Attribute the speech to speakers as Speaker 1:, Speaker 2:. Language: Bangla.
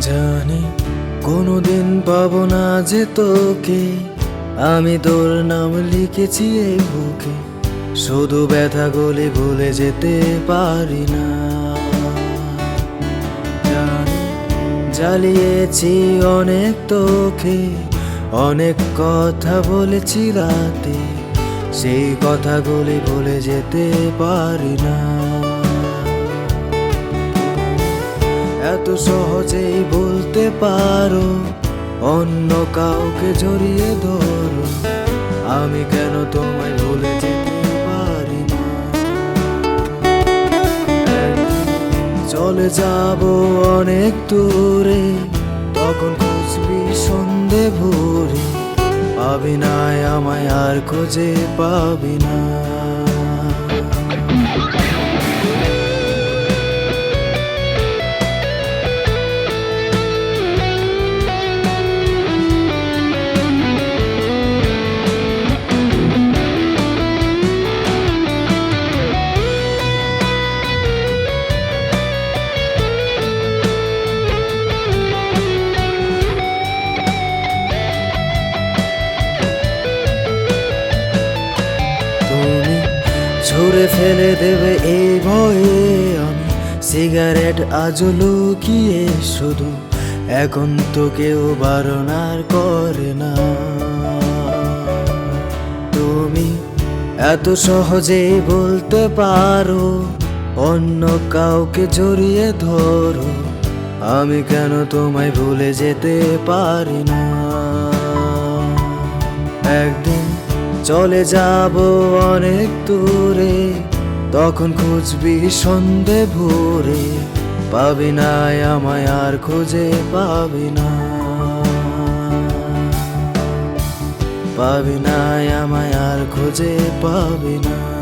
Speaker 1: জানি, কোনোদিন পাবো না যে তোকে। আমি তোর নাম লিখেছি এই বুকে, শুধু ব্যথা গলে ভুলে যেতে পারি না। জানি, জ্বালিয়েছি অনেক তোকে, অনেক কথা বলেছি রাতে, সেই কথাগুলি ভুলে যেতে পারি না। এত সহজেই বলতে পারো, অন্য কাউকে জড়িয়ে ধরো। আমি কেন তোমায় ভুলে যেতে পারি চলে যাব অনেক দূরে, তখন খুঁজবি সন্ধে ভোরে। পাবি না, আমায় আর খুঁজে পাবি না। ছুঁড়ে ফেলে দেবে এই ভয়ে আমি। সিগারেট আজ লুকিয়ে শুধু, এখন তো কেউ বারণার করে না। তুমি এত সহজেই বলতে পারো, অন্য কাউকে জড়িয়ে ধরো। আমি কেন তোমায় ভুলে যেতে পারি না? চলে যাব অনেক দূরে, তখন খুঁজবি সন্ধে ভোরে। পাবি না, আমায় আর খুঁজে পাবি না। পাবি না, আমায় আর খুঁজে পাবি না।